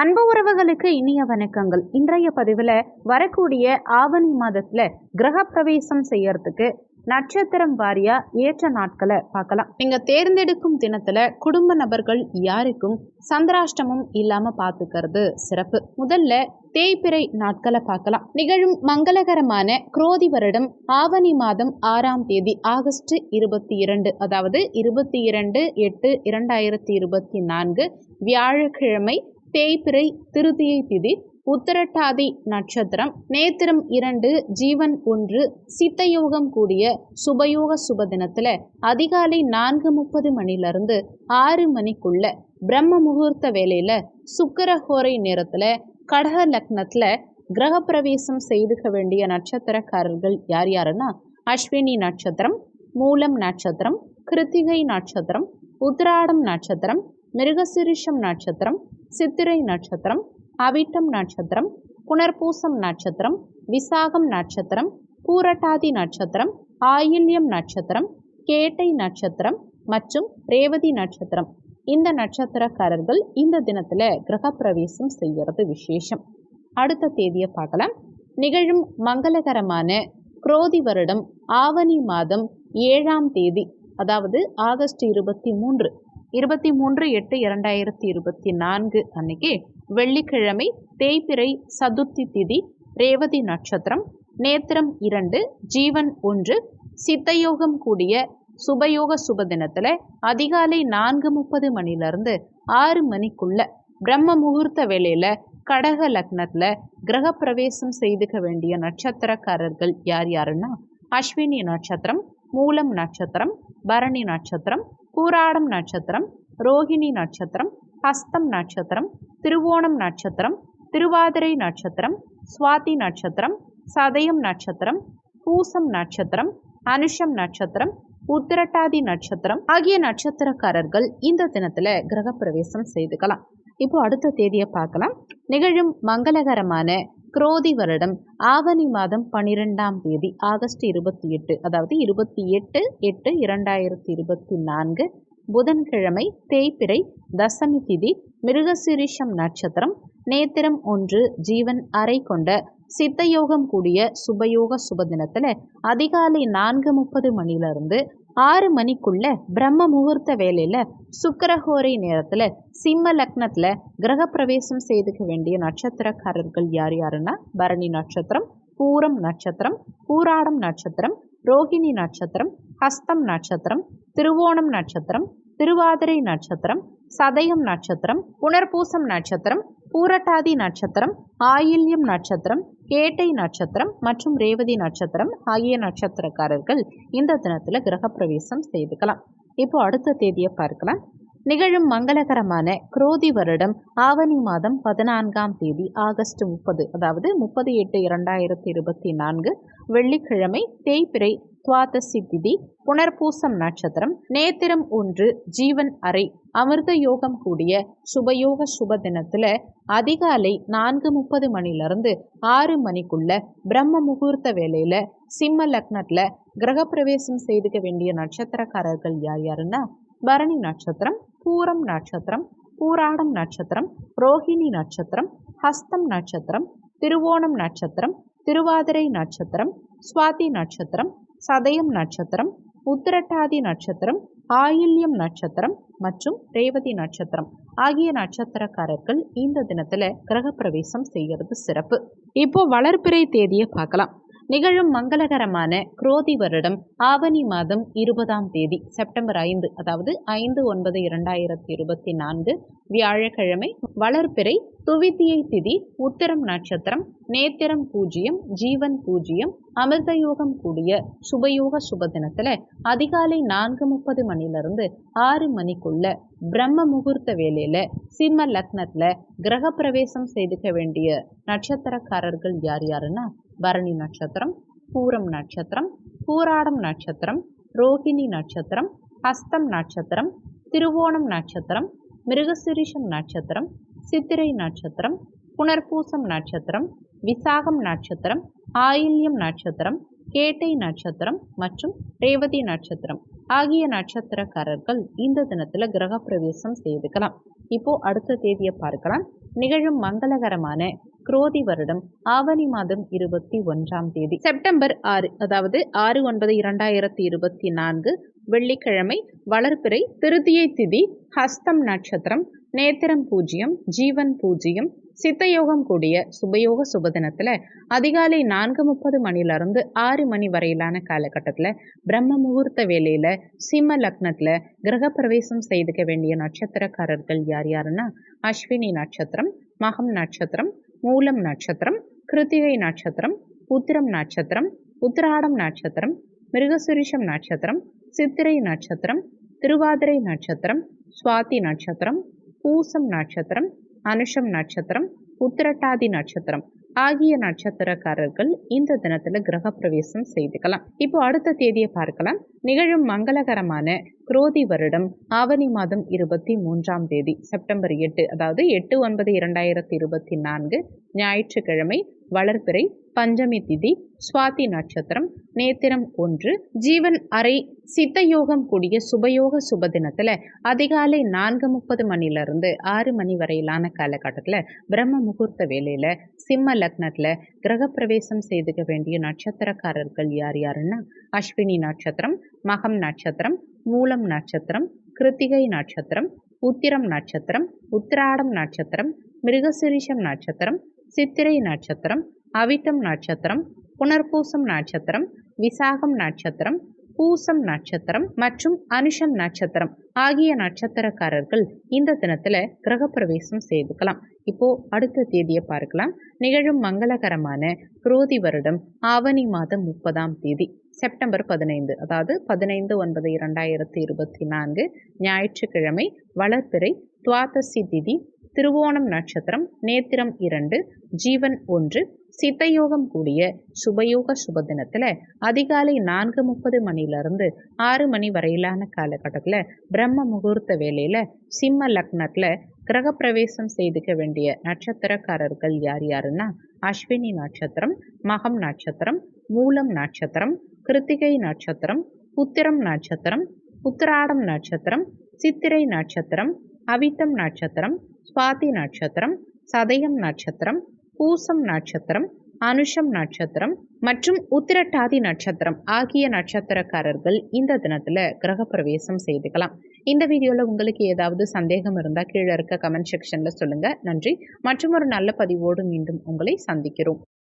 அன்பு உறவுகளுக்கு இனிய வணக்கங்கள். இன்றைய பதிவில் வரக்கூடிய ஆவணி மாதத்தில் கிரக பிரவேசம் செய்யறதுக்கு நட்சத்திரம் வாரியா ஏற்ற நாட்களை பார்க்கலாம். நீங்க தேர்ந்தெடுக்கும் தினத்துல குடும்ப நபர்கள் யாருக்கும் சந்திராஷ்டமும் இல்லாம பாத்துக்கிறது சிறப்பு. முதல்ல தேய்பிறை நாட்களை பார்க்கலாம். நிகழும் மங்களகரமான குரோதி வருடம் ஆவணி மாதம் ஆறாம் தேதி ஆகஸ்ட் இருபத்தி இரண்டு அதாவது இருபத்தி இரண்டு எட்டு இரண்டாயிரத்தி இருபத்தி நான்கு வியாழக்கிழமை தேய்பிறை திருதியை திதி உத்தரட்டாதி நட்சத்திரம் நேத்திரம் இரண்டு ஜீவன் ஒன்று சித்தயோகம் கூடிய சுபயோக சுப தினத்தில் அதிகாலை நான்கு முப்பது மணிலிருந்து ஆறு மணிக்குள்ள பிரம்ம முகூர்த்த வேலையில் சுக்கரஹோரை நேரத்தில் கடக லக்னத்தில் கிரகப்பிரவேசம் செய்துக்க வேண்டிய நட்சத்திரக்காரர்கள் யார் யாருன்னா அஸ்வினி நட்சத்திரம் மூலம் நட்சத்திரம் கிருத்திகை நட்சத்திரம் உத்திராடம் நட்சத்திரம் மிருகசிரிஷம் நட்சத்திரம் சித்திரை நட்சத்திரம் அவிட்டம் நட்சத்திரம் புனர்பூசம் நட்சத்திரம் விசாகம் நட்சத்திரம் பூரட்டாதி நட்சத்திரம் ஆயில்யம் நட்சத்திரம் கேட்டை நட்சத்திரம் மற்றும் ரேவதி நட்சத்திரம். இந்த நட்சத்திரக்காரர்கள் இந்த தினத்தில் கிரகப்பிரவேசம் செய்கிறது விசேஷம். அடுத்த தேதியை பார்க்கலாம். நிகழும் மங்களகரமான குரோதி வருடம் ஆவணி மாதம் ஏழாம் தேதி அதாவது ஆகஸ்ட் இருபத்தி மூன்று. இருபத்தி மூன்று எட்டு இரண்டாயிரத்தி இருபத்தி நான்கு அன்னைக்கு வெள்ளிக்கிழமை தேய்பிறை சதுர்த்தி திதி ரேவதி நட்சத்திரம் நேத்திரம் இரண்டு ஜீவன் ஒன்று சித்தயோகம் கூடிய சுபயோக சுப தினத்தில் அதிகாலை நான்கு முப்பது மணிலேருந்து ஆறு மணிக்குள்ள பிரம்ம முகூர்த்த வேலையில் கடக லக்னத்தில் கிரகப்பிரவேசம் செய்துக்க வேண்டிய நட்சத்திரக்காரர்கள் யார் யாருன்னா? அஸ்வினி நட்சத்திரம் மூலம் நட்சத்திரம் பரணி நட்சத்திரம் பூராடம் நட்சத்திரம் ரோஹிணி நட்சத்திரம் ஹஸ்தம் நட்சத்திரம் திருவோணம் நட்சத்திரம் திருவாதிரை நட்சத்திரம் சுவாதி நட்சத்திரம் சதயம் நட்சத்திரம் பூசம் நட்சத்திரம் அனுஷம் நட்சத்திரம் உத்திரட்டாதி நட்சத்திரம் ஆகிய நட்சத்திரக்காரர்கள் இந்த தினத்தில் கிரகப்பிரவேசம் செய்துக்கலாம். இப்போ அடுத்த தேதியை பார்க்கலாம். நிகழும் மங்களகரமான குரோதி வருடம் ஆவணி மாதம் பன்னிரெண்டாம் தேதி ஆகஸ்ட் இருபத்தி எட்டு அதாவது இருபத்தி எட்டு எட்டு இரண்டாயிரத்தி இருபத்தி நான்கு புதன்கிழமை தேய்பிறை தசமி திதி மிருகசிரிஷம் நட்சத்திரம் நேத்திரம் ஒன்று ஜீவன் அறை கொண்ட சித்தயோகம் கூடிய சுபயோக சுப தினத்தில் அதிகாலை நான்கு முப்பது மணிலிருந்து ஆறு மணிக்குள்ள பிரம்ம முகூர்த்த வேலையில் சுக்கரஹோரை நேரத்தில் சிம்ம லக்னத்தில் கிரகப்பிரவேசம் செய்துக்க வேண்டிய நட்சத்திரக்காரர்கள் யார் யாருன்னா? பரணி நட்சத்திரம் பூரம் நட்சத்திரம் பூராடம் நட்சத்திரம் ரோஹிணி நட்சத்திரம் ஹஸ்தம் நட்சத்திரம் திருவோணம் நட்சத்திரம் திருவாதிரை நட்சத்திரம் சதயம் நட்சத்திரம் புனர்பூசம் நட்சத்திரம் பூரட்டாதி நட்சத்திரம் ஆயில்யம் நட்சத்திரம் கேட்டை நட்சத்திரம் மற்றும் ரேவதி நட்சத்திரம் ஆகிய நட்சத்திரக்காரர்கள் இந்த தினத்தில் கிரகப்பிரவேசம் செய்துக்கலாம். இப்போ அடுத்த தேதியை பார்க்கலாம். நிகழும் மங்களகரமான குரோதி வருடம் ஆவணி மாதம் பதினான்காம் தேதி ஆகஸ்ட் முப்பது அதாவது முப்பது எட்டு இரண்டாயிரத்தி இருபத்தி நான்கு வெள்ளிக்கிழமை தேய்பிறை துவாதசி திதி புனர்பூசம் நட்சத்திரம் நேத்திரம் ஒன்று ஜீவன் அறை அமிர்த யோகம் கூடிய சுபயோக சுப தினத்தில் அதிகாலை நான்கு முப்பது மணிலிருந்து ஆறு மணிக்குள்ள பிரம்ம முகூர்த்த வேலையில் சிம்ம லக்னத்தில் கிரகப்பிரவேசம் செய்துக்க வேண்டிய நட்சத்திரக்காரர்கள் யார் யாருன்னா பரணி நட்சத்திரம் பூரம் நட்சத்திரம் பூராடம் நட்சத்திரம் ரோஹிணி நட்சத்திரம் ஹஸ்தம் நட்சத்திரம் திருவோணம் நட்சத்திரம் திருவாதிரை நட்சத்திரம் சுவாதி நட்சத்திரம் சதயம் நட்சத்திரம் உத்திரட்டாதி நட்சத்திரம் ஆயில்யம் நட்சத்திரம் மற்றும் ரேவதி நட்சத்திரம் ஆகிய நட்சத்திரக்காரர்கள் இந்த தினத்துல கிரகப்பிரவேசம் செய்கிறது சிறப்பு. இப்போ வளர்ப்பிறை தேதியை பார்க்கலாம். நிகழும் மங்களகரமான குரோதி வருடம் ஆவணி மாதம் இருபதாம் தேதி செப்டம்பர் ஐந்து அதாவது ஐந்து ஒன்பது இரண்டாயிரத்தி இருபத்தி நான்கு வியாழக்கிழமை வளர்ப்பிறை துவித்தியை திதி உத்திரம் நட்சத்திரம் நேத்திரம் பூஜ்ஜியம் ஜீவன் பூஜ்ஜியம் அமிர்தயோகம் கூடிய சுபயோக சுப தினத்தில் அதிகாலை நான்கு முப்பது மணிலிருந்து ஆறு மணிக்குள்ள பிரம்ம முகூர்த்த வேலையில் சிம்ம லக்னத்தில் கிரகப்பிரவேசம் செய்துக்க வேண்டிய நட்சத்திரக்காரர்கள் யார் யாருன்னா பரணி நட்சத்திரம் பூரம் நட்சத்திரம் பூராடம் நட்சத்திரம் ரோஹிணி நட்சத்திரம் ஹஸ்தம் நட்சத்திரம் திருவோணம் நட்சத்திரம் மிருகசிரிஷம் நட்சத்திரம் சித்திரை நட்சத்திரம் புனர்பூசம் நட்சத்திரம் விசாகம் நட்சத்திரம் ஆயில்யம் நட்சத்திரம் கேட்டை நட்சத்திரம் மற்றும் ரேவதி நட்சத்திரம் ஆகிய நட்சத்திரக்காரர்கள் இந்த தினத்தில் கிரகப்பிரவேசம் செய்துக்கலாம். இப்போ அடுத்த தேதியை பார்க்கலாம். நிகழும் மங்களகரமான குரோதி வருடம் ஆவணி மாதம் இருபத்தி ஒன்றாம் தேதி. செப்டம்பர் ஆறு அதாவது ஆறு ஒன்பது இரண்டாயிரத்தி இருபத்தி நான்கு வெள்ளிக்கிழமை வளர்ப்பிறை திருத்தியை திதி ஹஸ்தம் நட்சத்திரம் நேத்திரம் பூஜ்யம் ஜீவன் பூஜ்யம் சித்தயோகம் கூடிய சுபயோக சுபதினத்தில் அதிகாலை நான்கு முப்பது மணிலிருந்து ஆறு மணி வரையிலான காலகட்டத்தில் பிரம்ம முகூர்த்த வேலையில் சிம்ம லக்னத்தில் கிரகப்பிரவேசம் செய்துக்க வேண்டிய நட்சத்திரக்காரர்கள் யார் யாருன்னா? அஸ்வினி நட்சத்திரம் மகம் நட்சத்திரம் மூலம் நட்சத்திரம் கிருத்திகை நட்சத்திரம் உத்திரம் நட்சத்திரம் உத்திராடம் நட்சத்திரம் மிருகசுரிஷம் நட்சத்திரம் சித்திரை நட்சத்திரம் திருவாதிரை நட்சத்திரம் சுவாதி நட்சத்திரம் பூசம் நட்சத்திரம் அனுஷம் நட்சத்திரம் உத்திரட்டாதி நட்சத்திரம் ஆகிய நட்சத்திரக்காரர்கள் இந்த தினத்துல கிரகப்பிரவேசம் செய்துக்கலாம். இப்போ அடுத்த தேதியை பார்க்கலாம். நிகழும் மங்களகரமான குரோதி வருடம் ஆவணி மாதம் இருபத்தி மூன்றாம் தேதி செப்டம்பர் எட்டு அதாவது எட்டு ஒன்பது இரண்டாயிரத்தி இருபத்தி நான்கு ஞாயிற்றுக்கிழமை வளர்பிறை பஞ்சமி திதி சுவாதி நட்சத்திரம் நேத்திரம் ஒன்று ஜீவன் அறை சித்தயோகம் கூடிய சுபயோக சுப தினத்தில் அதிகாலை நான்கு முப்பது மணிலிருந்து ஆறு மணி வரையிலான காலகட்டத்தில் பிரம்ம முகூர்த்த வேலையில் சிம்ம லக்னத்தில் கிரகப்பிரவேசம் செய்துக்க வேண்டிய நட்சத்திரக்காரர்கள் யார் யாருன்னா அஸ்வினி நட்சத்திரம் மகம் நட்சத்திரம் மூலம் நட்சத்திரம் கிருத்திகை நட்சத்திரம் உத்திரம் நட்சத்திரம் உத்திராடம் நட்சத்திரம் மிருகசிரிஷம் நட்சத்திரம் சித்திரை நட்சத்திரம் அவித்தம் நட்சத்திரம் புனர்பூசம் நட்சத்திரம் விசாகம் நட்சத்திரம் பூசம் நட்சத்திரம் மற்றும் அனுஷம் நட்சத்திரம் ஆகிய நட்சத்திரக்காரர்கள் இந்த தினத்தில் கிரகப்பிரவேசம் செய்துக்கலாம். இப்போ அடுத்த தேதியை பார்க்கலாம். நிகழும் மங்களகரமான குரோதி வருடம் ஆவணி மாதம் முப்பதாம் தேதி செப்டம்பர் பதினைந்து அதாவது பதினைந்து ஒன்பது இரண்டாயிரத்தி இருபத்தி நான்கு ஞாயிற்றுக்கிழமை வளர்பிறை துவாதசி திதி திருவோணம் நட்சத்திரம் நேத்திரம் இரண்டு ஜீவன் ஒன்று சித்தயோகம் கூடிய சுபயோக சுபதினத்தில் அதிகாலை நான்கு முப்பது மணிலிருந்து ஆறு மணி வரையிலான காலகட்டத்தில் பிரம்ம முகூர்த்த வேலையில் சிம்ம லக்னத்தில் கிரகப்பிரவேசம் செய்துக்க வேண்டிய நட்சத்திரக்காரர்கள் யார் யாருன்னா அஸ்வினி நட்சத்திரம் மகம் நட்சத்திரம் மூலம் நட்சத்திரம் கிருத்திகை நட்சத்திரம் புத்திரம் நட்சத்திரம் உத்திராடம் நட்சத்திரம் சித்திரை நட்சத்திரம் அவித்தம் நட்சத்திரம் சுவாதி நட்சத்திரம் சதயம் நட்சத்திரம் பூசம் நட்சத்திரம் அனுஷம் நட்சத்திரம் மற்றும் உத்திரட்டாதி நட்சத்திரம் ஆகிய நட்சத்திரக்காரர்கள் இந்த தினத்தில் கிரகப்பிரவேசம் செய்துக்கலாம். இந்த வீடியோவில் உங்களுக்கு ஏதாவது சந்தேகம் இருந்தால் கீழே இருக்க கமெண்ட் செக்ஷனில் சொல்லுங்கள் நன்றி. மற்றும் ஒரு நல்ல பதிவோடு மீண்டும் உங்களை சந்திக்கிறோம்.